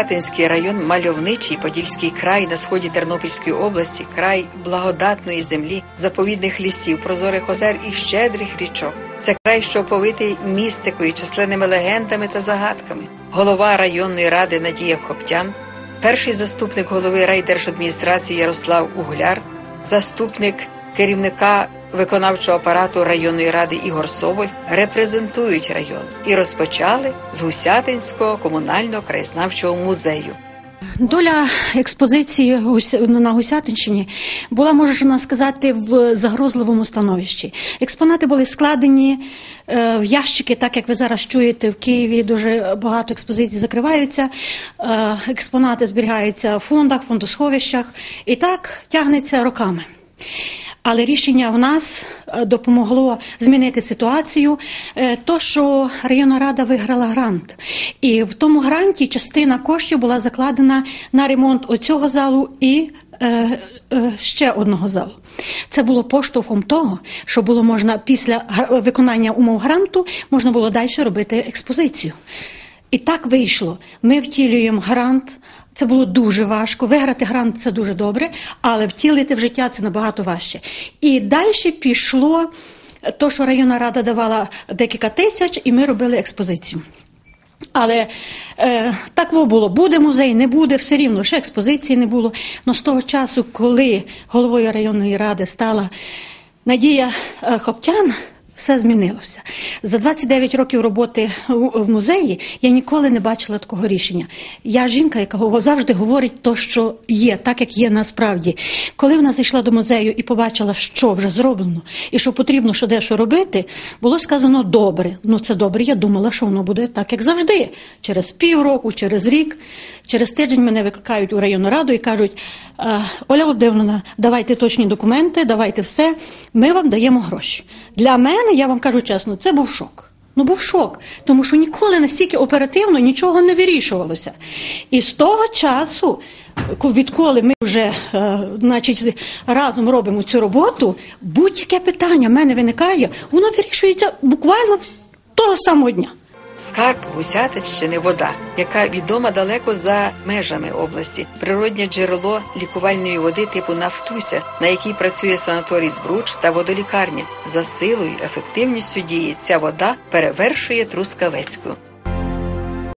Гусятинський район мальовничий Подільський край на сході Тернопільської області, край благодатної землі, заповідних лісів, прозорих озер і щедрих річок. Це край, що оповитий містикою, численними легендами та загадками. Голова районної ради Надія Хоптян, перший заступник голови райдержадміністрації Ярослав Угляр, заступник керівника виконавчого апарату районної ради Ігор Соболь репрезентують район і розпочали з Гусятинського комунального краєзнавчого музею. Доля експозиції на Гусятинщині була, можна сказати, в загрозливому становищі. Експонати були складені е, в ящики, так як ви зараз чуєте в Києві. Дуже багато експозицій закриваються. Е, експонати зберігаються в фондах, фондосховищах, і так тягнеться роками. Але рішення в нас е, допомогло змінити ситуацію. Е, то, що районна рада виграла грант, і в тому гранті частина коштів була закладена на ремонт оцього залу і е, ще одного залу. Це було поштовхом того, що було можна після виконання умов гранту можна було далі робити експозицію. І так вийшло. Ми втілюємо грант. Це було дуже важко. Виграти грант це дуже добре, але втілити в життя це набагато важче. І далі пішло то, що районна рада давала декілька тисяч, і ми робили експозицію. Але е, так було, буде музей, не буде, все рівно ще експозиції не було. Но з того часу, коли головою районної ради стала Надія е, Хоптян, все змінилося за 29 років роботи в музеї. Я ніколи не бачила такого рішення. Я жінка, яка завжди говорить то, що є, так як є насправді. Коли вона зайшла до музею і побачила, що вже зроблено, і що потрібно що дещо робити, було сказано добре. Ну це добре. Я думала, що воно буде так, як завжди. Через півроку, через рік, через тиждень мене викликають у районну раду і кажуть: Оля Володимировна, давайте точні документи, давайте все. Ми вам даємо гроші. Для мене мене, я вам кажу чесно, це був шок. Ну, був шок, тому що ніколи настільки оперативно нічого не вирішувалося. І з того часу, відколи ми вже е, значить, разом робимо цю роботу, будь-яке питання в мене виникає, воно вирішується буквально того самого дня. Скарб гусятищини вода, яка відома далеко за межами області, природнє джерело лікувальної води типу Нафтуся, на якій працює санаторій Збруч та водолікарня. За силою, ефективністю дії ця вода перевершує Трускавецьку.